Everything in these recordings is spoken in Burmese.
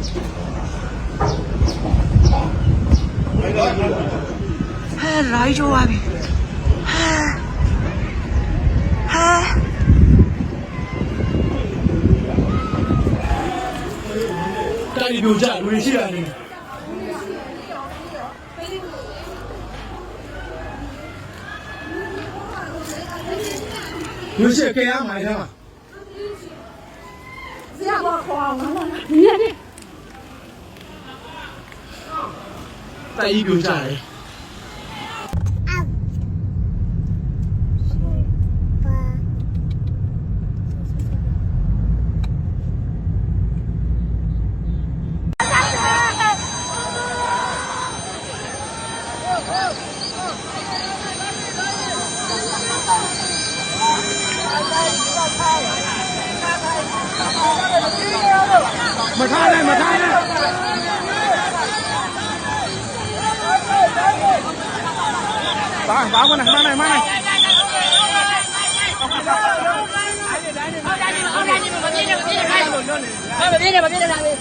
ဟဲရိုက်တော့ပါပြီဟဲဟဲတိုက်ပြိုကြလူရှိရတယ်လူရှိကြရမှာလားတိုက်ပြိုကြတယ်မထားနဲ့ မထားနဲ့ဘာဘာမနဲ့မနဲ့ မနဲ့မပြေနဲ့မပြေနဲ့လာလေ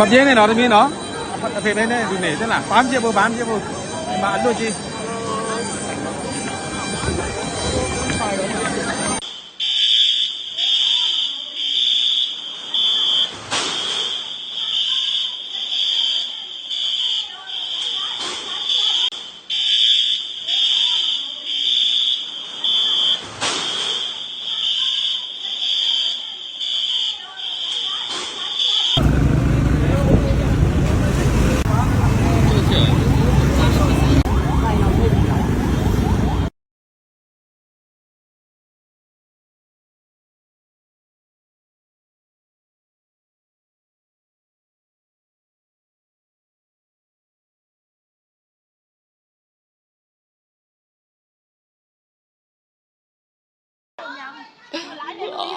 မပြင်းနဲ့တော့တပြင်းနော် အဖေလေးနဲ့ဒီနေသလားဘာမှပြဖို့ဘာမှပြဖို့ဒီမှာအလွတ်ကြီး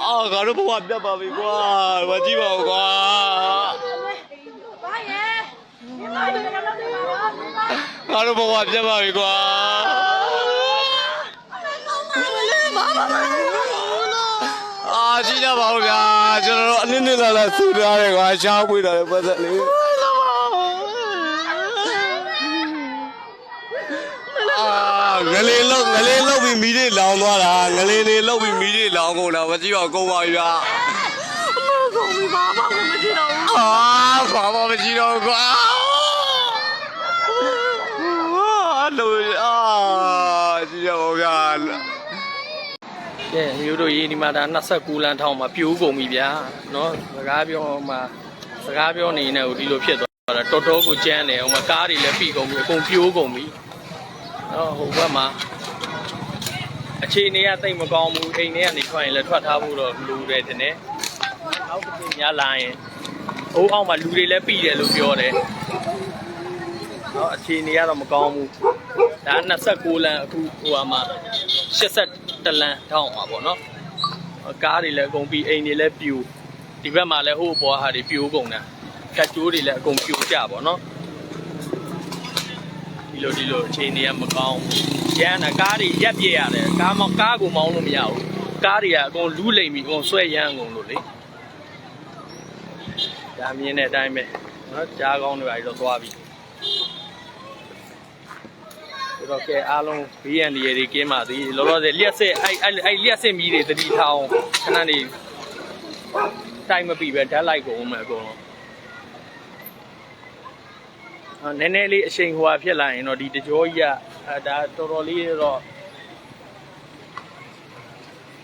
အော်ငါတို့ဘဝပြတ်ပါပြီကွာမကြည့်ပါဘူးကွာဘာရဲ့ဒီမှာဒီမှာတော့ဒီမှာတော့ဒီမှာငါတို့ဘဝပြတ်ပါပြီကွာအာကြည့်ကြပါဦးဗျာကျွန်တော်တို့အနည်းနည်းလာလာဆူထားတယ်ကွာရှားပွေးတာလည်းပတ်သက်လေ ငလေးလုံးငလေးလုံးပြီးမီးတွေလောင်သွားတာငလေးတွေလုံးပြီးမီးတွေလောင်ကုန်တာမကြည့်ပါဘူးကုန်ပါပြီဗျာ ကုန်ပြီဘာမှမကြည့်တော့ဘူး အာဘာမှမရှိတော့ဘူးကွာအာလို့အာကြည့်ရပါဦးဗျာ ကဲမျိုးတို့ရေးဒီမှာဒါ29လမ်းထောင်းမှာပြိုးကုန်ပြီဗျာเนาะစကားပြောမှာစကားပြောနေနေဟိုဒီလိုဖြစ်သွားတာတော်တော်ကိုကြမ်းတယ်ဟိုမှာကားတွေလည်းပြီကုန်ပြီအကုန်ပြိုးကုန်ပြီ တော့ဟိုဘက်မှာအခြေအနေကတိတ်မကောင်းဘူးအိမ်ထဲကနေထွက်ရင်လည်းထွက်ထားဖို့တော့လူတယ်တင်တယ်နောက်တစ်ချိန်များလာရင်အိုးအောက်မှာလူတွေလည်းပြည်တယ်လို့ပြောတယ်တော့အခြေအနေကတော့မကောင်းဘူးဒါ26လမ်းအခုဟိုဟာမှာ82လမ်းထောင်းမှာပေါ့နော်ကားတွေလည်းအကုန်ပြီးအိမ်တွေလည်းပြူဒီဘက်မှာလည်းဟိုဘောဟာတွေပြိုးကုန်တာကတ်ကျိုးတွေလည်းအကုန်ပြိုးကြပေါ့နော် ဒီလိုဒီလိုအချိန်တွေကမကောင်းဘူးရမ်းတာကားတွေရက်ပြည့်ရတယ်ကားမောင်းကားကိုမောင်းလို့မရဘူးကားတွေကအကုန်လူးလိမ်ပြီးအကုန်ဆွဲရမ်းကုန်လို့လေဒါမြင်တဲ့အတိုင်းပဲနော်ကြားကောင်းတွေပါတော့သွားပြီဆိုတော့ကဲအားလုံး BND တွေကင်းပါသည်လောလောဆယ်လျှက်စစ်အဲ့အဲ့အဲ့လျှက်စစ်မီးတွေတတိထောင်းခဏနေတိုင်းမပြီပဲဓာတ်လိုက်ကုန်မယ်အကုန်လုံးအာ နည်းနည်းလေးအချိန်ဟိုဟာဖြစ်လာရင်တော့ဒီတကြောကြီးကအဲဒါတော်တော်လေးတော့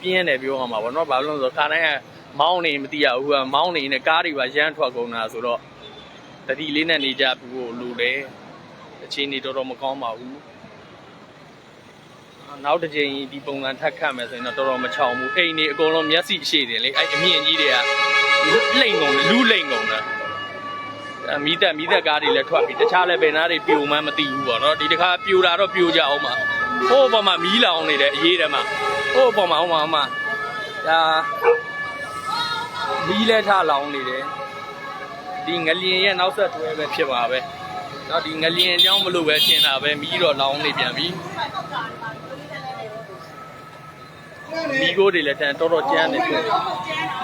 ပြင်းတယ်ပြောအောင်ပါဗောနော်ဘာလို့လဲဆိုတော့ခါတိုင်းကမောင်းနေမသိရဘူးကမောင်းနေနေကားတွေပါရမ်းထွက်ကုန်တာဆိုတော့တတိလေးနဲ့နေကြပြီးဖို့လိုတယ်အချိန်နေတော်တော်မကောင်းပါဘူးနောက်တစ်ချိန်ဒီပုံစံထပ်ခတ်မယ်ဆိုရင်တော့တော်တော်မချောင်ဘူးအိမ်နေအကုန်လုံးမျက်စိအရှိတယ်လေအဲ့အမြင့်ကြီးတွေကလိမ့်ကုန်တယ်လူးလိမ့်ကုန်တယ်အ မီးသက်မီးသက်ကားတွေလည်းထွက်ပြီတခြားလည်းဘယ်နာတွေပြိုမှန်းမသိဘူးပေါ့နော်ဒီတစ်ခါပြိုတာတော့ပြိုကြအောင်ပါဟိုးပေါ်မှာမီးလောင်နေတယ်အေးထဲမှာဟိုးပေါ်မှာဟိုမှာဟိုမှာဒါမီးလဲထလောင်နေတယ်ဒီငလျင်ရဲ့နောက်ဆက်တွဲပဲဖြစ်ပါပဲတော့ဒီငလျင်အကြောင်းမလို့ပဲရှင်းတာပဲမီးတော့လောင်နေပြန်ပြီ မီးကိုတွေလည်းတန်တော်တော်ကျန်းနေပြီ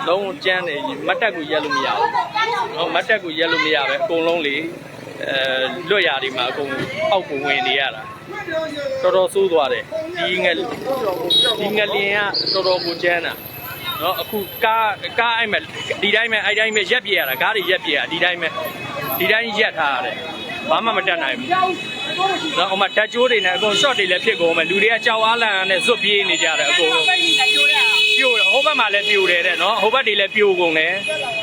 လုံးဝကျန်းနေမတ်တက်ကိုရက်လို့မရဘူးနော်မတ်တက်ကိုရက်လို့မရပဲအကုန်လုံးလေအဲလွတ်ရာဒီမှာအကုန်အောက်ကိုဝင်နေရတာတော်တော်ဆိုးသွားတယ်ဒီငဒီငလျင်ကတော်တော်ကိုကျန်းတာနော်အခုကားကားအဲ့မဲ့ဒီတိုင်းမဲ့အဲ့တိုင်းမဲ့ရက်ပြရတာကားတွေရက်ပြရဒီတိုင်းမဲ့ဒီတိုင်းရက်ထားရတယ်ဘာမှမတတ်နိုင်ဘူး နော်ဟိုမှာဓာတ်ကြိုးတွေနဲ့အကုန် short တွေလည်းဖြစ်ကုန်မယ်လူတွေကကြောက်အားလန့်နဲ့ဇွတ်ပြေးနေကြတယ်အကုန်လုံးပြိုတယ်ဟိုဘက်မှာလည်းပြိုတယ်တဲ့နော်ဟိုဘက်တွေလည်းပြိုကုန်တယ်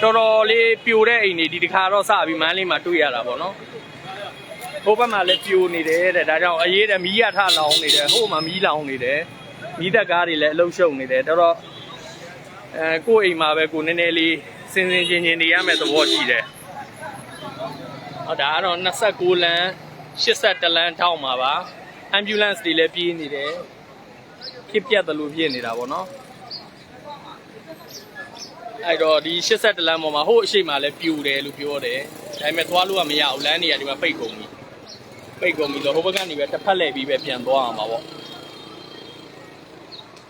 တော်တော်လေးပြိုတဲ့အိမ်တွေဒီတစ်ခါတော့စပြီးမန်းလေးမှာတွေ့ရတာပေါ့နော်ဟိုဘက်မှာလည်းပြိုနေတယ်တဲ့ဒါကြောင့်အရေးတဲ့မီးရထလောင်နေတယ်ဟိုမှာမီးလောင်နေတယ်မီးသက်ကားတွေလည်းအလုံးရှုံနေတယ်တော်တော်အဲကိုယ့်အိမ်မှာပဲကိုနည်းနည်းလေးစင်စင်ချင်းချင်းနေရမယ့်သဘောရှိတယ်။ဟောဒါကတော့29လမ်း 82လမ်းထောက်မှာပါ။ ambulance တွေလည်းပြေးနေတယ်။ဖြစ်ပြတ်တယ်လို့ဖြစ်နေတာပေါ့နော်။အဲ့တော့ဒီ82လမ်းပေါ်မှာဟိုအရှိမလည်းပြူတယ်လို့ပြောတယ်။ဒါပေမဲ့သွားလို့ကမရဘူးလမ်းတွေကဒီမှာပိတ်ကုန်ပြီ။ပိတ်ကုန်ပြီဆိုဟိုဘက်ကနေပဲတစ်ဖက်လှည့်ပြီးပဲပြန်သွားအောင်ပါပေါ့။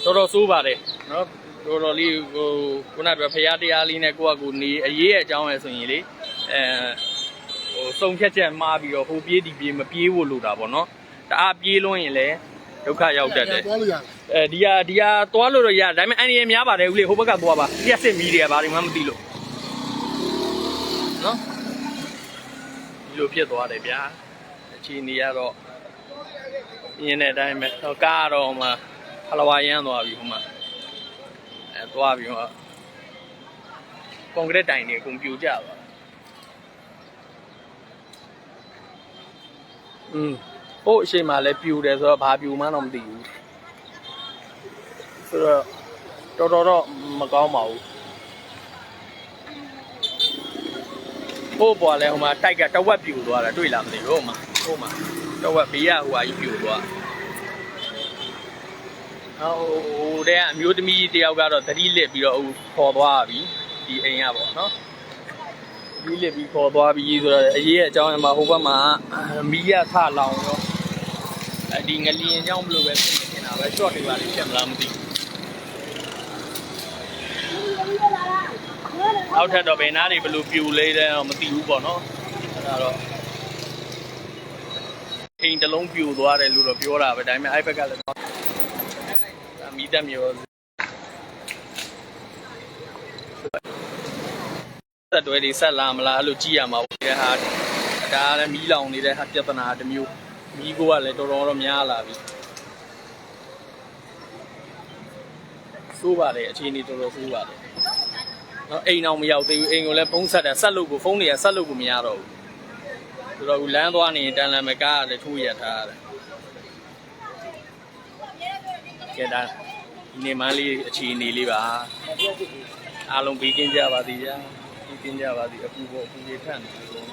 တော်တော်ဆိုးပါတယ်နော်။တော်တော်လေးဟိုခုနကပြောဖရာတရားလေးနဲ့ကိုယ့်အကူနေအရေးရဲ့အကြောင်းပဲဆိုရင်လေအဲ ဟိုစုံဖြတ်ချက်မှားပြီးတော့ဟိုပြေးဒီပြေးမပြေးဖို့လိုတာပေါ့နော်တအားပြေးလွန်းရင်လည်းဒုက္ခရောက်တတ်တယ်သွားလို့ရတယ်အဲဒီဟာဒီဟာသွားလို့တော့ရဒါပေမဲ့အန်ရများပါတယ်ဦးလေးဟိုဘက်ကသွားပါပြက်စစ်မီးတွေကဘာတွေမှမသိလို့နော်ဒီလိုဖြစ်သွားတယ်ဗျာအခြေအနေကတော့ရင်းတဲ့အတိုင်းပဲဟိုကားကတော့ဟိုမှာဖလဝါရမ်းသွားပြီဟိုမှာအဲသွားပြီးတော့ကွန်ကရစ်တိုင်တွေအကုန်ပြိုကျသွား อืมဟိုအရှိန်မှလည်းပြိုတယ်ဆိုတော့ဘာပြိုမှတော့မသိဘူးဆိုတော့တော်တော်တော့မကောင်းပါဘူးဟိုပေါ်လဲဟိုမှာတိုက်ကတဝက်ပြိုသွားတာတွေ့လားမသိဘူးဟိုမှာဟိုမှာတဝက်ဘေးကဟိုဟာကြီးပြိုသွားဟိုဟိုတဲကအမျိုးသမီးတယောက်ကတော့သတိလစ်ပြီးတော့ဟိုခေါ်သွားပြီဒီအိမ်ကပေါ့နော် သတိလစ်ပြီးခေါ်သွားပြီဆိုတော့အရေးရဲ့အကြောင်းအမှာဟိုဘက်မှာမီးရထလောင်ရောအဲဒီငလျင်အကြောင်းမလို့ပဲဖြစ်နေတာပဲ short တွေပါလိမ့်ဖြစ်မလားမသိဘူးနောက်ထပ်တော့ဘယ်နားတွေဘယ်လိုပြူလဲတဲ့တော့မသိဘူးပေါ့နော်အဲ့ဒါတော့အိမ်တစ်လုံးပြူသွားတယ်လို့တော့ပြောတာပဲဒါပေမဲ့အဲ့ဘက်ကလည်းဒါမီးတက်မျိုး သက်တွဲတွေဆက်လာမလားအဲ့လိုကြည့်ရမှာပေါ့ဒီဟာဒါကလည်းမီးလောင်နေတဲ့ဟာပြဿနာတစ်မျိုးမီးကိုကလည်းတော်တော်တော့များလာပြီစိုးပါတယ်အခြေအနေတော်တော်စိုးပါတယ်နော်အိမ်အောင်မရောက်သေးဘူးအိမ်ကိုလည်းဖုံးဆက်တယ်ဆက်လို့ကိုဖုံးတွေကဆက်လို့ကိုမရတော့ဘူးဆိုတော့လမ်းသွားနေတန်လန်မကားကလည်းထိုးရထားရတယ်ကဲဒါဒီနေ့မန်းလေးအခြေအနေလေးပါအားလုံးပြီးကင်းကြပါသည်ဗျာပြီးက င်းကြပါသည်အခုပေါ့အခုရေထက်နေလို့